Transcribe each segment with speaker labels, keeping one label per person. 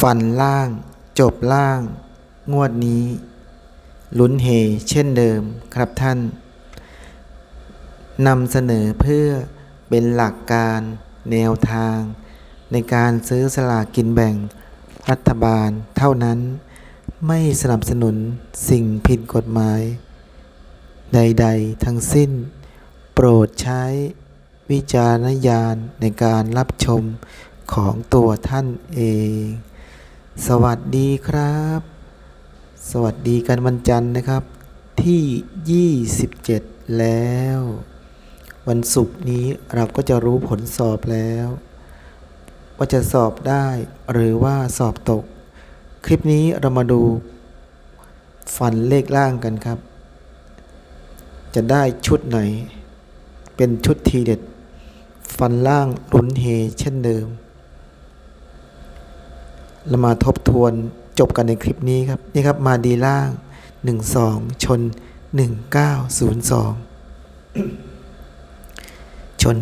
Speaker 1: ฟันล่าง จบล่าง งวดนี้ ลุ้นเฮเช่นเดิมครับท่านนำเสนอเพื่อเป็นหลักการแนวทาง ในการซื้อสลากกินแบ่ง รัฐบาลเท่านั้น ไม่สนับสนุนสิ่งผิดกฎหมาย ใด ๆ ทั้งสิ้น โปรดใช้วิจารณญาณในการรับชม ของตัวท่านเอง สวัสดีครับ สวัสดีกันวันจันทร์นะครับ ที่ 27 แล้ว วันศุกร์นี้เราก็จะรู้ผลสอบแล้ว ว่าจะสอบได้หรือว่าสอบตก คลิปนี้เรามาดูฟันเลขล่างกันครับ จะได้ชุดไหน เป็นชุดทีเด็ด ฟันล่างลุ้นเฮเช่นเดิม เรามาทบทวนจบกันในคลิปนี้ครับ นี่ครับมาดีล่าง 12 ชน 1902 ชน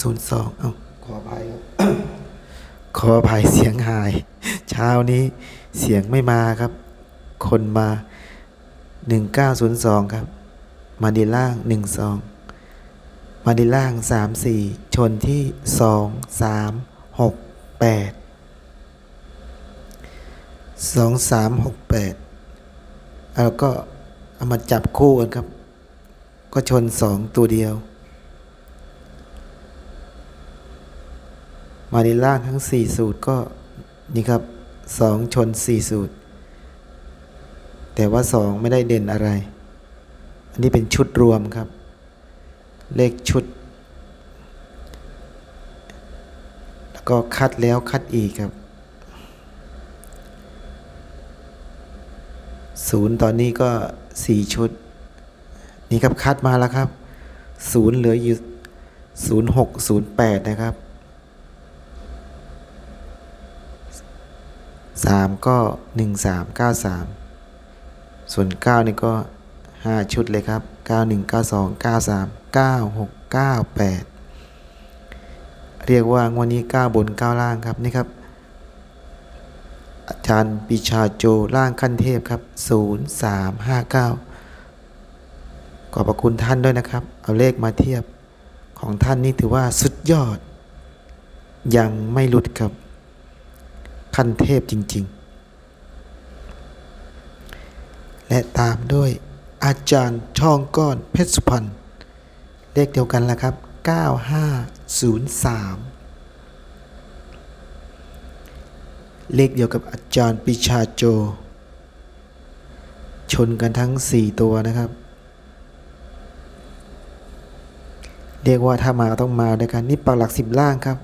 Speaker 1: 1902 เอาขออภัยครับ ขออภัยเสียงหาย เช้านี้เสียงไม่มาครับ คนมา 1902 ครับ มาดีล่าง 12 มาดีล่าง 34 ชนที่ 2 3 6 8 สองสามหกแปดแล้วก็เอามาจับคู่กันครับ ก็ชนสองตัวเดียว มาในล่างทั้งสี่สูตรก็นี่ครับสองชนสี่สูตร แต่ว่าสองไม่ได้เด่นอะไร อันนี้เป็นชุดรวมครับ เลขชุด แล้วก็คัดแล้วคัดอีกครับ ศูนย์ตอนนี้ก็สี่ชุด นี่ครับคัดมาแล้วครับศูนย์เหลืออยู่ศูนย์หกศูนย์แปดนะครับสามก็หนึ่งสามเก้าสามส่วนเก้านี่ก็ห้าชุดเลยครับเก้าหนึ่งเก้าสองเก้าสามเก้าหกเก้าแปดเรียกว่างวันนี้เก้าบนเก้าล่างครับนี่ครับ อาจารย์ปิชาโจร่างขั้นเทพครับ 0359 ขอบพระคุณท่านด้วยนะครับ เอาเลขมาเทียบของท่านนี่ถือว่าสุดยอด ยังไม่หลุดครับขั้นเทพจริง ๆ และตามด้วยอาจารย์ช่องก้อนเพชรสุพรรณเลขเดียวกันแล้วครับ 9503 เลขเดียวกับอาจารย์ปิชาโจ ชนกันทั้ง 4 ตัวนะครับ เรียกว่าถ้ามาต้องมาด้วยกัน นี่ปักหลักสิบล่างครับ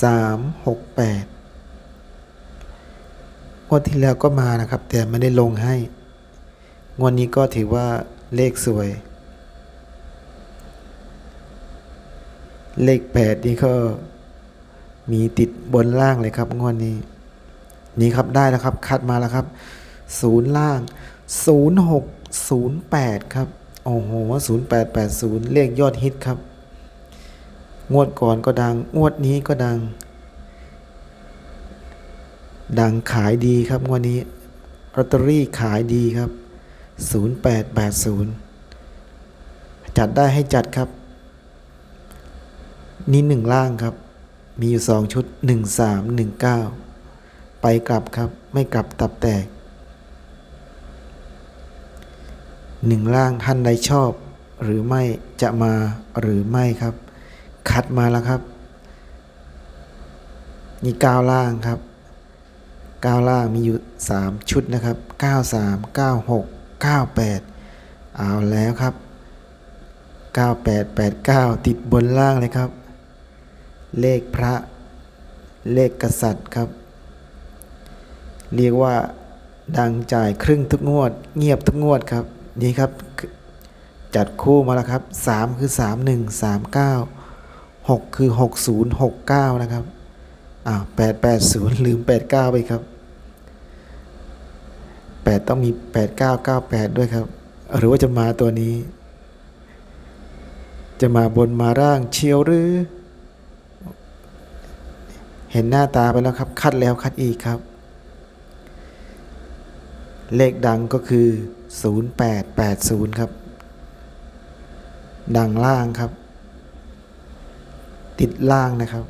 Speaker 1: 3 6 8งวดที่แล้วก็มานะครับ แต่ไม่ได้ลงให้ งวดนี้ก็ถือว่าเลขสวย เลข 8 นี่ก็ มีติดบนล่างเลยครับงวดนี้ นี่ครับได้แล้วครับ คัดมาแล้วครับศูนย์ล่างศูนย์หกศูนย์แปดครับ โอ้โหศูนย์แปดแปดศูนย์เลขยอดฮิตครับ งวดก่อนก็ดัง งวดนี้ก็ดัง ดังขายดีครับงวดนี้ลอตเตอรี่ขายดีครับศูนย์แปดแปดศูนย์จัดได้ให้จัดครับ นี่หนึ่งล่างครับ มีอยู่สองชุดหนึ่งสามหนึ่งเก้าไปกลับครับ ไม่กลับตับแตกหนึ่งล่างท่านใดชอบ หรือไม่จะมาหรือไม่ครับ คัดมาแล้วครับ นี่เก้าล่างครับเก้าล่างมีอยู่สามชุดนะครับเก้าสามเก้าหกเก้าแปดเอาแล้วครับเก้าแปดแปดเก้าติดบนล่างเลยครับ เลขพระเลขกษัตริย์ครับ เรียกว่าดังจ่ายครึ่งทุกงวด เงียบทุกงวดครับ นี่ครับ จัดคู่มาแล้วครับสามคือสามหนึ่งสามเก้าหกคือหกศูนย์หกเก้านะครับอ่าแปดแปดศูนย์ลืมแปดเก้าไปครับแปดต้องมีแปดเก้าเก้าแปดด้วยครับ หรือว่าจะมาตัวนี้ จะมาบนมาร่างเชียวหรือ เห็นหน้าตาไปแล้วครับ คัดแล้วคัดอีกครับ เลขดังก็คือ 0880 ครับ ดังล่างครับ ติดล่างนะครับ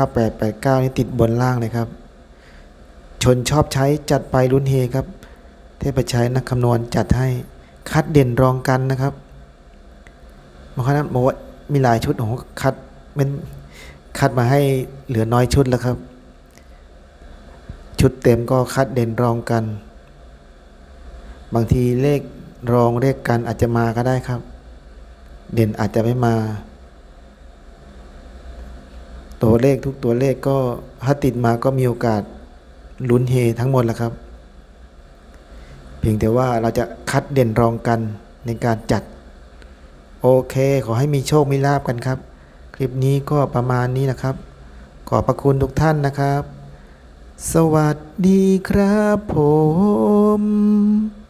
Speaker 1: 9889 นี่ติดบนล่างเลยครับ ชนชอบใช้จัดไปรุ่นเฮครับ เทพชัยนักคำนวณจัดให้คัดเด่นรองกันนะครับบางครั้งบอกว่ามีหลายชุดโอ้คัดเป็น คัดมาให้เหลือน้อยชุดแล้วครับ ชุดเต็มก็คัดเด่นรองกัน บางทีเลขรองเลขกันอาจจะมาก็ได้ครับ เด่นอาจจะไม่มา ตัวเลขทุกตัวเลขก็ถ้าติดมาก็มีโอกาสลุ้นเฮทั้งหมดแหละครับ เพียงแต่ว่าเราจะคัดเด่นรองกันในการจัด โอเค ขอให้มีโชคมีลาบกันครับ คลิปนี้ก็ประมาณนี้นะครับ ขอบพระคุณทุกท่านนะครับ สวัสดีครับผม